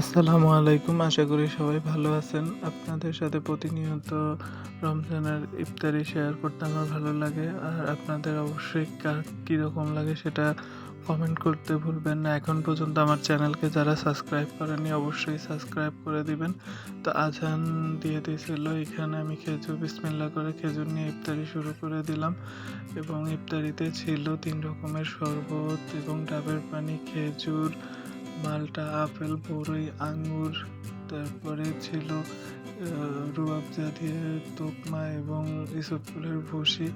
আসসালামু আলাইকুম, আশা করি সবাই ভালো আছেন। আপনাদের সাথে প্রতিনিয়ত রমজানের ইফতারি শেয়ার করতে আমার ভালো লাগে, আর আপনাদের অবশ্যই কার কীরকম লাগে সেটা কমেন্ট করতে ভুলবেন না। এখন পর্যন্ত আমার চ্যানেলকে যারা সাবস্ক্রাইব করেনি অবশ্যই সাবস্ক্রাইব করে দিবেন। তো আজান দিয়ে দিয়েছিল, এখানে আমি খেজুর বিসমিল্লা করে খেজুর নিয়ে ইফতারি শুরু করে দিলাম। এবং ইফতারিতে ছিল তিন রকমের শরবত এবং ডাবের পানি, খেজুর মালটা, আপেল, বরই, আঙ্গুর, তারপরে ছিল রুয়াব জাতীয় তোকমা এবং এসব ফুলের ভুসি,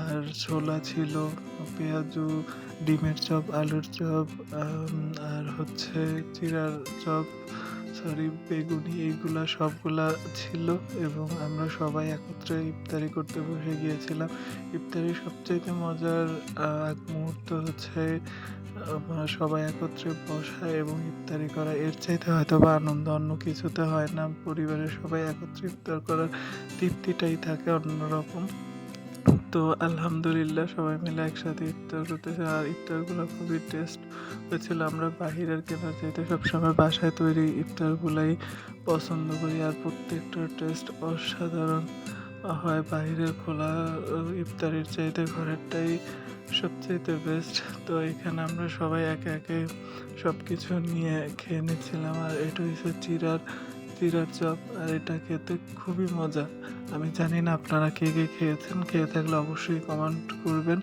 আর ছোলা ছিল, পেঁয়াজু, ডিমের চপ, আলুর চপ আর হচ্ছে চিরার চপ সরি, বেগুনি এইগুলা সবগুলা ছিল এবং আমরা সবাই একত্রে ইফতারি করতে বসে গিয়েছিলাম। ইফতারির সবচাইতে মজার এক মুহূর্ত হচ্ছে সবাই একত্রে বসা এবং ইফতারি করা। এর চাইতে হয়তো বা আনন্দ অন্য কিছুতে হয় না। পরিবারের সবাই একত্রে ইফতার করার তৃপ্তিটাই থাকে অন্যরকম। তো আলহামদুলিল্লাহ সবাই মিলে একসাথে ইফতার করতেছে। আর ইফতারগুলো খুবই টেস্ট হয়েছিল। আমরা বাহিরের কেনার চাইতে সবসময় বাসায় তৈরি ইফতারগুলাই পছন্দ করি। আর প্রত্যেকটা টেস্ট অসাধারণ হয়। বাইরের খোলা ইফতারের চাইতে ঘরেরটাই সবচাইতে বেস্ট তো এখানে আমরা সবাই একে একে সব কিছু নিয়ে খেয়ে নিচ্ছিলাম। আর এটা হচ্ছে চিরার চিরার চপ আর এটা খেতে খুবই মজা। আমি জানি না আপনারা কে কে খেয়েছেন, খেয়ে থাকলে অবশ্যই কমেন্ট করবেন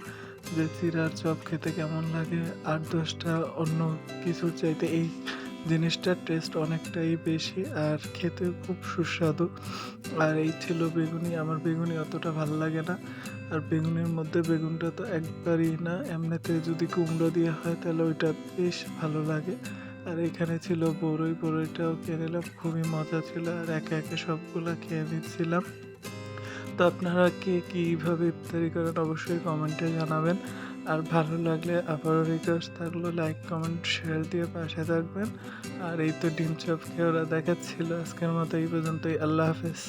যে চিরার চপ খেতে কেমন লাগে। আর দশটা অন্য কিছুর চাইতে এই জিনিসটার টেস্ট অনেকটাই বেশি আর খেতে খুব সুস্বাদু। আর এই ছিল বেগুনি। আমার বেগুনি অতটা ভালো লাগে না। আর বেগুনের মধ্যে বেগুনটা তো একবারই না। এমনিতে যদি কুমড়ো দিয়ে হয় তাহলে ওইটা বেশ ভালো লাগে। আর এখানে ছিল বড়ই বড়ইটাও খেয়ে নিলাম, খুবই মজা ছিল, আর একে একে সবগুলা খেয়ে নিচ্ছিলাম। তো আপনারা কে কীভাবে ইফতারি করেন অবশ্যই কমেন্টে জানাবেন। আর ভালো লাগলে আবারও রিকোয়েস্ট থাকল লাইক কমেন্ট শেয়ার দিয়ে পাশে থাকবেন। আর এই তো ডিম চপ খেয়ে ওরা দেখাচ্ছিল আজকের মতো, এই পর্যন্তই, আল্লাহ হাফেজ।